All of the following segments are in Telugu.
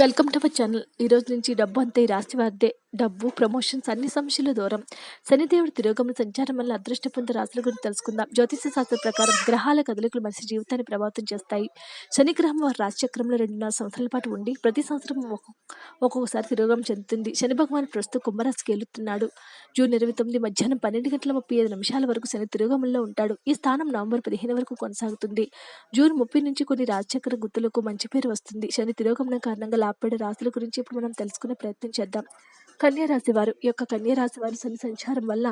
Welcome to our channel. ఈ రోజు నుంచి డబ్బు అంతే రాశి వారిదే. డబ్బు ప్రమోషన్స్ అన్ని సమస్యల దూరం. శనిదేవుడి తిరోగమన సంచారం వల్ల అదృష్ట పొందిన రాశుల గురించి తెలుసుకుందాం. జ్యోతిష శాస్త్రం ప్రకారం గ్రహాల కదలికలు మనిషి జీవితాన్ని ప్రభావితం చేస్తాయి. శని గ్రహం వారి రాశిచక్రంలో రెండున్నర సంవత్సరాల పాటు ఉండి ప్రతి సంవత్సరం ఒక్కొక్క- ఒక్కొక్కసారి తిరోగమనం చెందుతుంది. శని భగవాన్ ప్రస్తుతం కుంభరాశికి వెళ్తున్నాడు జూన్ ఇరవై తొమ్మిది మధ్యాహ్నం పన్నెండు గంటల ముప్పై ఐదు నిమిషాల వరకు శని తిరోగమనంలో ఉంటాడు. ఈ స్థానం నవంబర్ పదిహేను వరకు కొనసాగుతుంది. జూన్ ముప్పై నుంచి కొన్ని రాజచక్ర గుర్తులకు మంచి పేరు వస్తుంది. శని తిరోగమనం కారణంగా లాభపడే రాశుల గురించి ఇప్పుడు మనం తెలుసుకునే ప్రయత్నం చేద్దాం. కన్యరాశి వారు ఈ యొక్క కన్యరాశి వారి వారు సంచారం వల్ల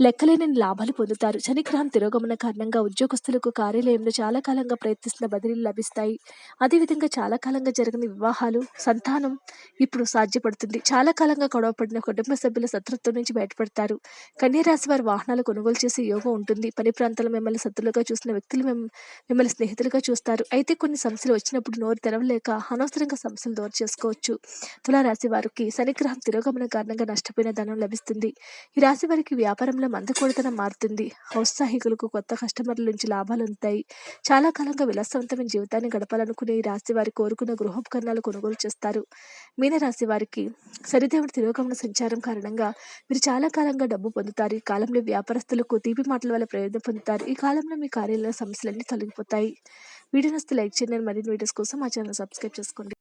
లెక్కలేని లాభాలు పొందుతారు. శనిగ్రహం తిరోగమన కారణంగా ఉద్యోగస్తులకు కార్యాలయంలో చాలా కాలంగా ప్రయత్నిస్తున్న బదిలీలు లభిస్తాయి. అదేవిధంగా చాలా కాలంగా జరిగిన వివాహాలు సంతానం ఇప్పుడు సాధ్యపడుతుంది. చాలా కాలంగా గొడవపడిన కుటుంబ సభ్యుల శత్రుత్వం నుంచి బయటపడతారు. కన్యరాశి వారి వాహనాలు కొనుగోలు చేసే యోగం ఉంటుంది. పని ప్రాంతాల్లో మిమ్మల్ని శత్రులుగా చూసిన వ్యక్తులు మిమ్మల్ని స్నేహితులుగా చూస్తారు. అయితే కొన్ని సమస్యలు వచ్చినప్పుడు నోరు తెరవలేక అనవసరంగా సమస్యలు దూరం చేసుకోవచ్చు. తులారాశి వారికి శనిగ్రహం తిరోగమన కారణంగా నష్టపోయిన ధనం లభిస్తుంది. ఈ రాశి వారికి వ్యాపారంలో మందకొడతనం మారుతుంది. ఔత్సాహికులకు కొత్త కస్టమర్ల నుంచి లాభాలు ఉంటాయి చాలా కాలంగా విలాసవంతమైన జీవితాన్ని గడపాలనుకునే ఈ రాశి వారి కోరుకున్న గృహోపకరణాలు కొనుగోలు చేస్తారు. మీనరాశి వారికి సరిదేవుడి తిరోగమన సంచారం కారణంగా మీరు చాలా కాలంగా డబ్బు పొందుతారు. ఈ కాలంలో వ్యాపారస్తులకు తీపి మాటల వల్ల ప్రయోజనం పొందుతారు. ఈ కాలంలో మీ కార్యాలయ సమస్యలన్నీ తొలగిపోతాయి. వీడియో నస్తే లైక్ చేయండి. మరిన్ని వీడియోస్ కోసం మా ఛానల్ సబ్స్క్రైబ్ చేసుకోండి.